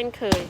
ช่นเคย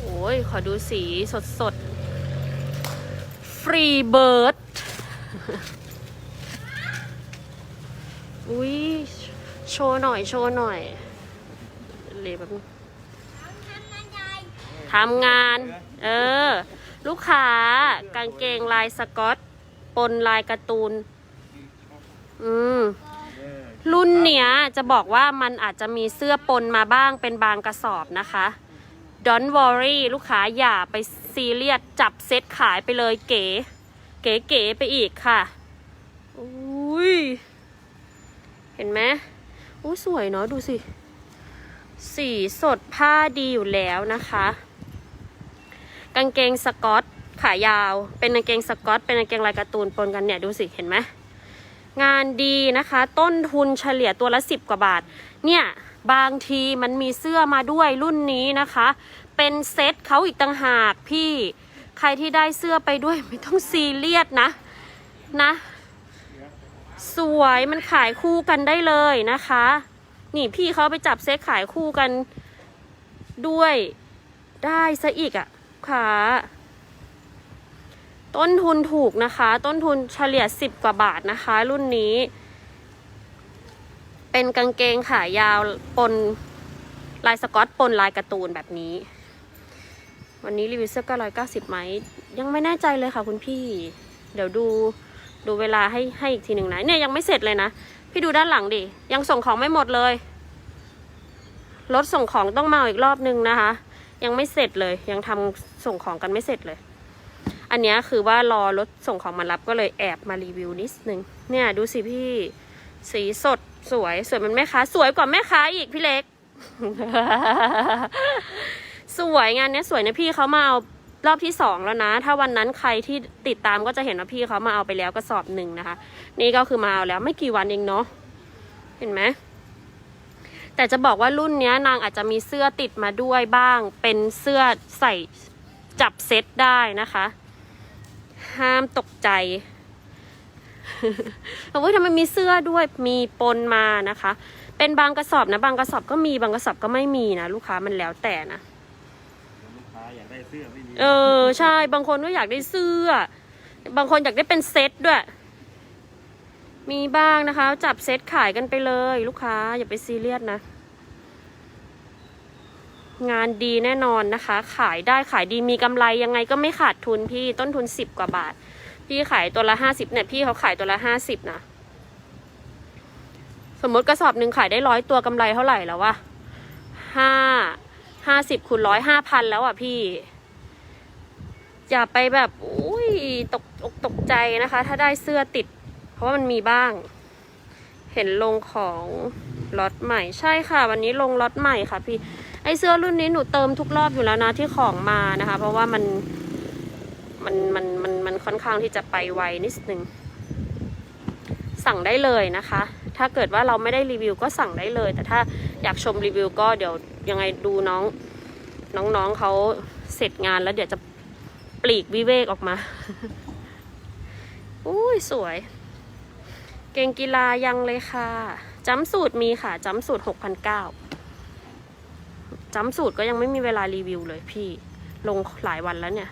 โอ้ย ขอดูสีสดสดฟรีเบิร์ดอุ้ยโชว์หน่อย โชว์หน่อยเลยแบบทำงาน เออ ลูกค้ากางเกงลายสกอตปนลายการ์ตูน อืม รุ่นเนี้ยจะบอกว่ามันอาจจะมีเสื้อปนมาบ้างเป็นบางกระสอบนะคะ Don't worry ลูกค้าอย่าไปซีเรียสจับเซตขายไปเลยเก๋ เก๋ๆไปอีกค่ะ อุ้ย เห็นไหมอู้สวยเนาะดูสิ สีสดผ้าดีอยู่แล้วนะคะ กางเกงสกอตขายาว เป็นกางเกงสกอต เป็นกางเกงลายการ์ตูนปนกันเนี่ยดูสิเห็นไหมงานดีนะคะ ต้นทุนเฉลี่ยตัวละสิบกว่าบาท เนี่ยบางทีมันมีเสื้อมาด้วยรุ่นนี้นะคะ เป็นเซ็ตเขาอีกต่างหากพี่ใครที่ได้เสื้อไปด้วยไม่ต้องซีเรียสนะนะ สวยมันขายคู่กันได้เลยนะคะ นี่พี่เขาไปจับเซ็ตขายคู่กันด้วยได้ซะอีกอะ่ะ ค่ะต้นทุนถูกนะคะ ต้นทุนเฉลี่ยสิบกว่าบาทนะคะ รุ่นนี้ เป็นกางเกงขายาวปนลายสกอตปนลายการ์ตูนแบบนี้ วันนี้รีวิวเสื้อก็ร้อยเก้าสิบไหม ยังไม่แน่ใจเลยค่ะคุณพี่ เดี๋ยวดูดูเวลาให้ให้อีกทีหนึ่งนะเนี่ยยังไม่เสร็จเลยนะ พี่ดูด้านหลังดิ ยังส่งของไม่หมดเลย รถส่งของต้องมาอีกรอบนึงนะคะ ยังไม่เสร็จเลย ยังทำส่งของกันไม่เสร็จเลย อันนี้คือว่ารอรถส่งของมารับก็เลยแอบมารีวิวนิดนึงเนี่ยดูสิพี่สีสดสวยสวยเหมันแม่ค้าสวยกว่าแม่ค้าอีกพี่เล็ก สวยงานเนี้ยสวยนะพี่เขามาเอารอบที่สองแล้วนะ ถ้าวันนั้นใครที่ติดตามก็จะเห็นว่าพี่เขามาเอาไปแล้วกระสอบหนึ่งนะคะ นี่ก็คือมาเอาแล้วไม่กี่วันเองเนาะเห็นไหม แต่จะบอกว่ารุ่นเนี้ยนางอาจจะมีเสื้อติดมาด้วยบ้าง เป็นเสื้อใส่จับเซตได้นะคะ ห้ามตกใจเพราะว่าทำไมมีเสื้อด้วยมีปนมานะคะ เป็นบางกระสอบนะบางกระสอบก็มีบางกระสอบก็ไม่มีนะลูกค้ามันแล้วแต่นะลูกค้าอยากได้เสื้อไม่มีเออใช่ บางคนก็อยากได้เสื้อ บางคนอยากได้เป็นเซตด้วย มีบ้างนะคะ จับเซตขายกันไปเลย ลูกค้าอย่าไปซีเรียสนะ งานดีแน่นอนนะคะ ขายได้ขายดีมีกำไรยังไงก็ไม่ขาดทุนพี่ต้นทุนสิบกว่าบาท พี่ขายตัวละห้าสิบเนี่ยพี่เขาขายตัวละห้าสิบนะสมมติกระสอบหนึ่งขายได้ร้อยตัวกำไรเท่าไหร่แล้ววะห้าห้าสิบคูณร้อยห้าพันแล้วอะพี่ อย่าไปแบบอุ้ยตกอกตกใจนะคะ ถ้าได้เสื้อติด เพราะว่ามันมีบ้าง เห็นลงของล็อตใหม่ใช่ค่ะ วันนี้ลงล็อตใหม่ค่ะพี่ไอเสื้อรุ่นนี้หนูเติมทุกรอบอยู่แล้วนะที่ของมานะคะ เพราะว่ามันมันมันมันมันค่อนข้างที่จะไปไวนิดนึง สั่งได้เลยนะคะ ถ้าเกิดว่าเราไม่ได้รีวิวก็สั่งได้เลย แต่ถ้าอยากชมรีวิวก็เดี๋ยวยังไงดูน้องน้องๆเขาเสร็จงานแล้วเดี๋ยวจะปลีกวิเวกออกมา อุ้ยสวย เกงกีฬายังเลยค่ะจัมสูตรมีค่ะจัมสูตรหกพันเก้าจัมสูตรก็ยังไม่มีเวลารีวิวเลยพี่ลงหลายวันแล้วเนี่ย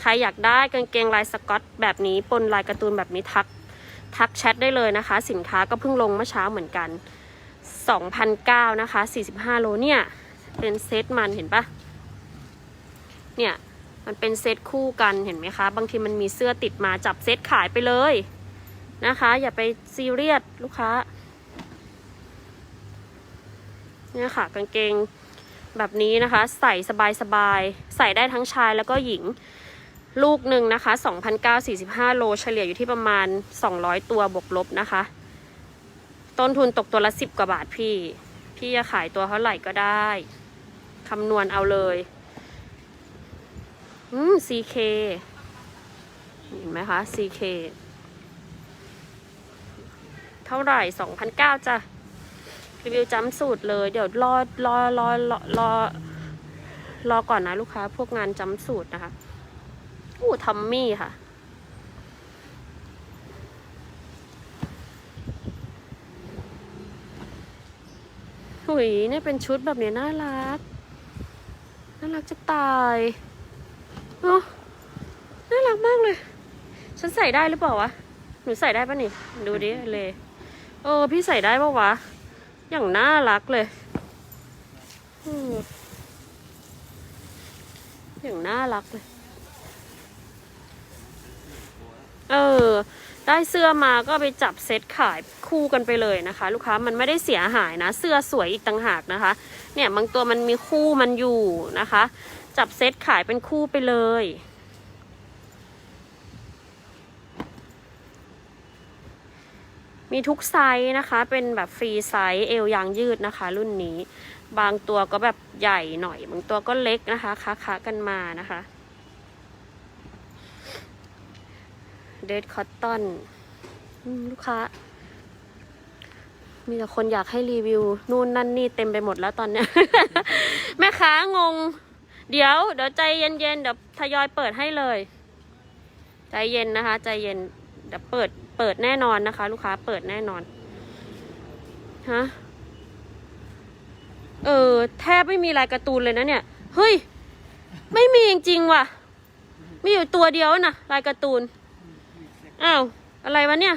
ใครอยากได้กางเกงลายสกอตแบบนี้ปนลายการ์ตูนแบบนี้ทัก ทักแชทได้เลยนะคะ สินค้าก็เพิ่งลงเมื่อเช้าเหมือนกัน2,009นะคะ 45 โลเนี่ย เป็นเซตมันเห็นปะเนี่ย มันเป็นเซตคู่กันเห็นไหมคะ บางทีมันมีเสื้อติดมาจับเซตขายไปเลย นะคะ อย่าไปซีเรียสลูกค้า เนี่ยค่ะ กางเกงแบบนี้นะคะ ใส่สบายๆ ใส่ได้ทั้งชายแล้วก็หญิงลูกหนึ่งนะคะ2,945 โล เฉลี่ยอยู่ที่ประมาณ 200 ตัวบวกลบนะคะ ต้นทุนตกตัวละ 10 กว่าบาทพี่ พี่จะขายตัวเท่าไหร่ก็ได้ คำนวณเอาเลย อืม CK เห็นไหมคะ CK เท่าไหร่2,900จ้ะรีวิวจำสูตรเลย เดี๋ยวรอรอรอรอรอรอก่อนนะลูกค้า พวกงานจำสูตรนะคะอู้ทอมมี่ค่ะ หุยเนี่ยเป็นชุดแบบนี้น่ารัก น่ารักจะตายเนาะน่ารักมากเลย ฉันใส่ได้หรือเปล่าวะ หนูใส่ได้ปะนี่ ดูดิเลย เออ พี่ใส่ได้ปะวะ อย่างน่ารักเลย อย่างน่ารักเลย เออ ได้เสื้อมาก็ไปจับเซตขายคู่กันไปเลยนะคะ ลูกค้ามันไม่ได้เสียหายนะ เสื้อสวยอีกต่างหากนะคะ เนี่ยบางตัวมันมีคู่มันอยู่นะคะ จับเซตขายเป็นคู่ไปเลย มีทุกไซส์นะคะ เป็นแบบฟรีไซส์เอวยางยืดนะคะ รุ่นนี้ บางตัวก็แบบใหญ่หน่อย บางตัวก็เล็กนะคะค้าค้ากันมานะคะเดดคอตตอนลูกค้า มีแต่คนอยากให้รีวิว นู่นนั่นนี่เต็มไปหมดแล้วตอนเนี้ย แม่ค้างง เดี๋ยว เดี๋ยวใจเย็นๆเดี๋ยวทยอยเปิดให้เลย ใจเย็นนะคะ ใจเย็น เดี๋ยวเปิด เปิดแน่นอนนะคะ ลูกค้าเปิดแน่นอนฮะเออแทบไม่มีลายการ์ตูนเลยนะเนี่ยเฮ้ยไม่มีจริงๆว่ะ มีอยู่ตัวเดียวนะลายการ์ตูนอ้าวอะไรวะเนี่ย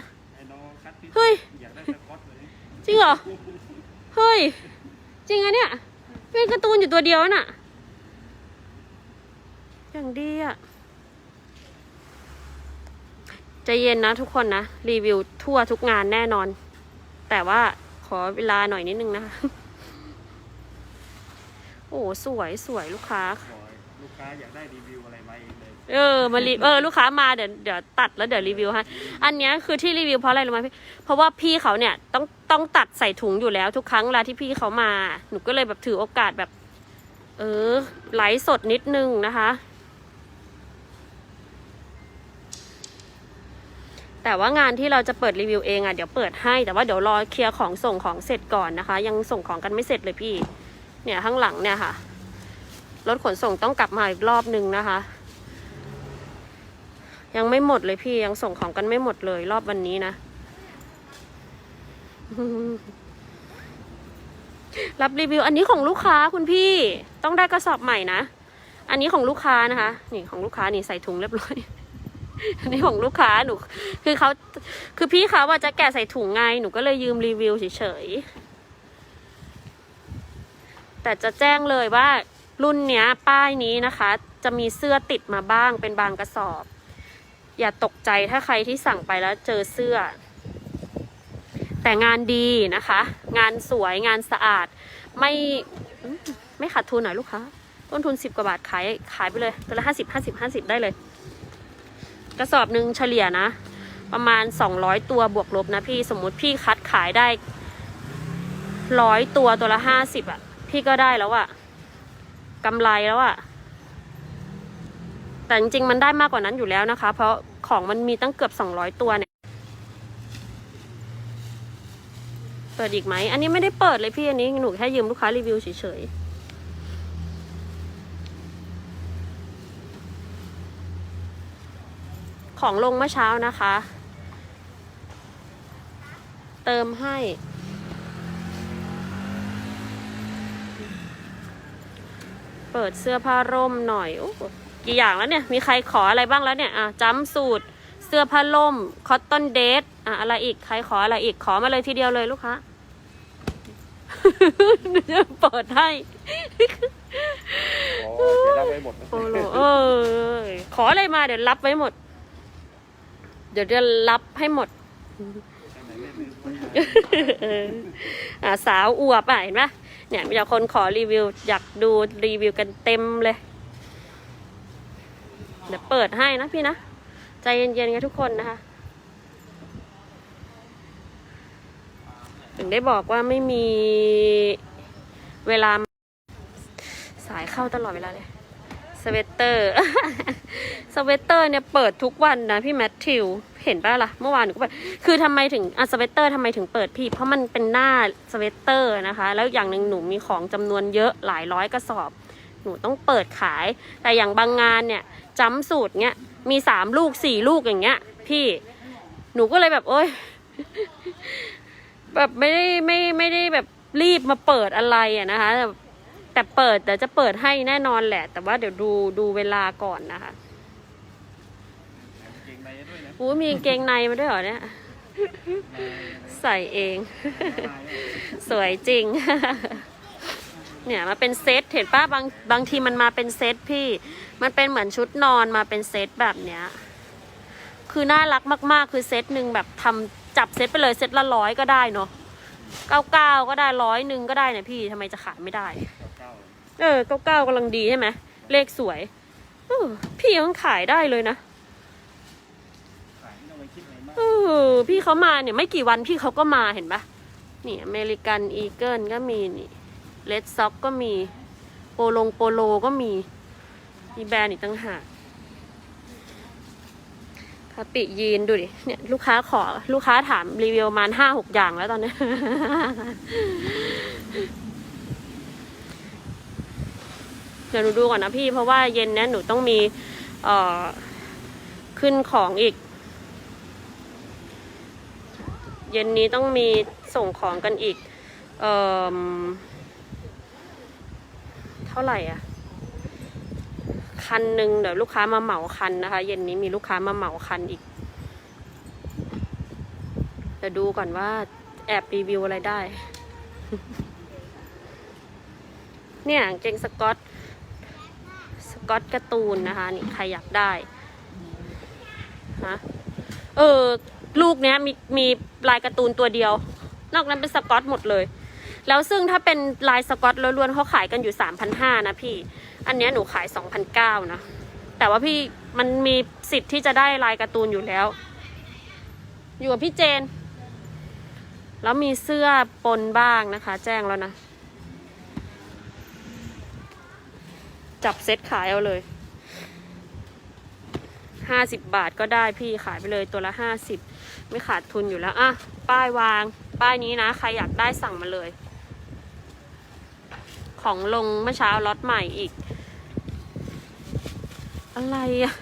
เฮ้ยอยากได้สก๊อตเลยจริงเหรอเฮ้ยจริงอะเนี่ยเป็นการ์ตูนอยู่ตัวเดียวน่ะอย่างดีอะ ใจเย็นนะทุกคนนะ รีวิวทั่วทุกงานแน่นอน แต่ว่าขอเวลาหน่อยนิดนึงนะคะโอ้สวยสวยลูกค้าขอลูกค้าอยากได้รีวิวอะไรมาเองเลยเออมารีเออลูกค้ามาเดี๋ยวเดี๋ยวตัดแล้วเดี๋ยวรีวิวให้อันเนี้ยคือที่รีวิวเพราะอะไรรู้ไหมพี่เพราะว่าพี่เขาเนี่ยต้องต้องตัดใส่ถุงอยู่แล้วทุกครั้งเวลาที่พี่เขามา หนูก็เลยแบบถือโอกาสแบบ เออไลฟ์สดนิดนึงนะคะ แต่ว่างานที่เราจะเปิดรีวิวเองอะเดี๋ยวเปิดให้ แต่ว่าเดี๋ยวรอเคลียร์ของส่งของเสร็จก่อนนะคะ ยังส่งของกันไม่เสร็จเลยพี่ เนี่ยข้างหลังเนี่ยค่ะ รถขนส่งต้องกลับมาอีกรอบนึงนะคะ ยังไม่หมดเลยพี่ยังส่งของกันไม่หมดเลยรอบวันนี้นะรับรีวิว อันนี้ของลูกค้าคุณพี่ต้องได้กระสอบใหม่นะ อันนี้ของลูกค้านะคะ นี่ของลูกค้านี่ใส่ถุงเรียบร้อย อันนี้ของลูกค้าหนู คือเขาคือพี่เขาว่าจะแกะใส่ถุงไงหนูก็เลยยืมรีวิวเฉยๆแต่จะแจ้งเลยว่ารุ่นเนี้ย ป้ายนี้นะคะ จะมีเสื้อติดมาบ้างเป็นบางกระสอบ อย่าตกใจถ้าใครที่สั่งไปแล้วเจอเสื้อ แต่งานดีนะคะ งานสวยงานสะอาด ไม่ไม่ขาดทุนหน่อยลูกค้าต้นทุนสิบกว่าบาทขายขายไปเลยตัวละห้าสิบห้าสิบห้าสิบได้เลย กระสอบหนึ่งเฉลี่ยนะ ประมาณสองร้อยตัวบวกลบนะพี่สมมุติพี่คัดขายได้ร้อยตัวตัวละห้าสิบอะ พี่ก็ได้แล้วอะกำไรแล้วอะ แต่จริงๆมันได้มากกว่านั้นอยู่แล้วนะคะ เพราะของมันมีตั้งเกือบ200ตัวเนี่ย เปิดอีกไหม อันนี้ไม่ได้เปิดเลยพี่อันนี้หนูแค่ยืมลูกค้ารีวิวเฉยๆ ของลงเมื่อเช้านะคะ เติมให้ เปิดเสื้อผ้าร่มหน่อยโอ้โหกี่อย่างแล้วเนี่ย มีใครขออะไรบ้างแล้วเนี่ย อะจัมป์สูตร เสื้อผ้าร่ม คอตตอนเดทอะอะไรอีก ใครขออะไรอีก ขอมาเลยทีเดียวเลยลูกค้าเปิดให้อ๋อเดี๋ยวรับไว้หมดนะโปโลเออ ขออะไรมาเดี๋ยวรับไว้หมด เดี๋ยวจะรับให้หมดสาวอวบอะเห็นปะเนี่ยมีคนขอรีวิว อยากดูรีวิวกันเต็มเลย เดี๋ยวเปิดให้นะพี่นะ ใจเย็นๆกันทุกคนนะคะ ถึงได้บอกว่าไม่มีเวลา สายเข้าตลอดเวลาเลย สเวตเตอร์ สเวตเตอร์เนี่ยเปิดทุกวันนะพี่แมทธิว เห็นป่ะล่ะ เมื่อวานหนูก็เปิดคือทำไมถึงอะสเวตเตอร์ทำไมถึงเปิดพี่ เพราะมันเป็นหน้าสเวตเตอร์นะคะ แล้วอย่างหนึ่งหนูมีของจำนวนเยอะหลายร้อยกระสอบ หนูต้องเปิดขาย แต่อย่างบางงานเนี่ยจำสูตรเงี้ย มีสามลูกสี่ลูกอย่างเงี้ย พี่ หนูก็เลยแบบโอ๊ยแบบไม่ได้ไม่ไม่ได้แบบรีบมาเปิดอะไรอะนะคะแต่ แต่เปิดแต่จะเปิดให้แน่นอนแหละ แต่ว่าเดี๋ยวดูดูเวลาก่อนนะคะเกงในด้วยนะอู้มีกางเกงในมาด้วยเหรอเนี่ย ใส่เอง สวยจริง เนี่ยมาเป็นเซตเห็นป้าบางบางทีมันมาเป็นเซตพี่ มันเป็นเหมือนชุดนอนมาเป็นเซตแบบเนี้ย คือน่ารักมากๆ คือเซตหนึ่งแบบทำจับเซตไปเลยเซตละร้อยก็ได้เนาะเก้าเก้าก็ได้ร้อยหนึ่งก็ได้เนี่ยพี่ทำไมจะขายไม่ได้ เออเก้าเก้ากำลังดีใช่ไหมเลขสวยเออพี่ยังขายได้เลยนะขายไม่ต้องไปคิดอะไรมากเออพี่เขามาเนี่ยไม่กี่วันพี่เขาก็มาเห็นปะนี่อเมริกันอีเกิลก็มีนี่เลดซ็อกก็มี โปโลงโปโลก็มี มีแบรนด์อีกตั้งหากคาปิยีนดูดิ เนี่ยลูกค้าขอ ลูกค้าถามรีวิวมาห้าหกอย่างแล้วตอนนี้ เดี๋ยวหนูดูก่อนนะพี่ เพราะว่าเย็นนี้หนูต้องมีเอ่อขึ้นของอีก เย็นนี้ต้องมีส่งของกันอีก เอ่อเท่าไหร่อะ คันหนึ่งเดี๋ยวลูกค้ามาเหมาคันนะคะ เย็นนี้มีลูกค้ามาเหมาคันอีกเดี๋ยวดูก่อนว่าแอบรีวิวอะไรได้ เนี่ยเกงสกอต กอตการ์ตูนนะคะ นี่ใครอยากได้ฮะเออลูกเนี้ยมีมีลายการ์ตูนตัวเดียว นอกนั้นเป็นสกอตหมดเลย แล้วซึ่งถ้าเป็นลายสกอตล้วนๆเขาขายกันอยู่สามพันห้านะพี่ อันเนี้ยหนูขายสองพันเก้านะ แต่ว่าพี่มันมีสิทธิ์ที่จะได้ลายการ์ตูนอยู่แล้ว อยู่กับพี่เจน แล้วมีเสื้อปนบ้างนะคะ แจ้งแล้วนะ จับเซ็ตขายเอาเลยห้าสิบบาทก็ได้พี่ขายไปเลยตัวละห้าสิบไม่ขาดทุนอยู่แล้วอะป้ายวาง ป้ายนี้นะ ใครอยากได้สั่งมาเลย ของลงเมื่อเช้าล็อตใหม่อีก อะไรอะ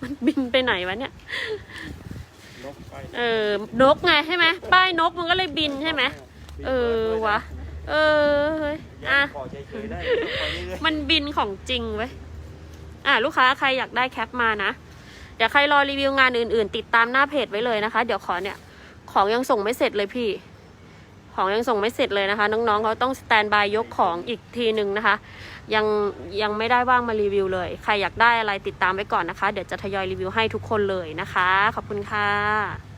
มันบินไปไหนวะเนี่ยนกไปเออนกไงใช่ไหมป้ายนกมันก็เลยบินใช่ไหมเออวะ เออเฮ้ยอะขอใจเคยได้ไปเรื่อยมันบินของจริงเว้ยอะลูกค้าใครอยากได้แคปมานะ เดี๋ยวใครรอรีวิวงานอื่นๆ ติดตามหน้าเพจไว้เลยนะคะ เดี๋ยวขอเนี่ย ของยังส่งไม่เสร็จเลยพี่ ของยังส่งไม่เสร็จเลยนะคะ น้องๆเขาต้องสแตนบายยกของอีกทีหนึ่งนะคะ ยังยังไม่ได้ว่างมารีวิวเลย ใครอยากได้อะไรติดตามไว้ก่อนนะคะ เดี๋ยวจะทยอยรีวิวให้ทุกคนเลยนะคะ ขอบคุณค่ะ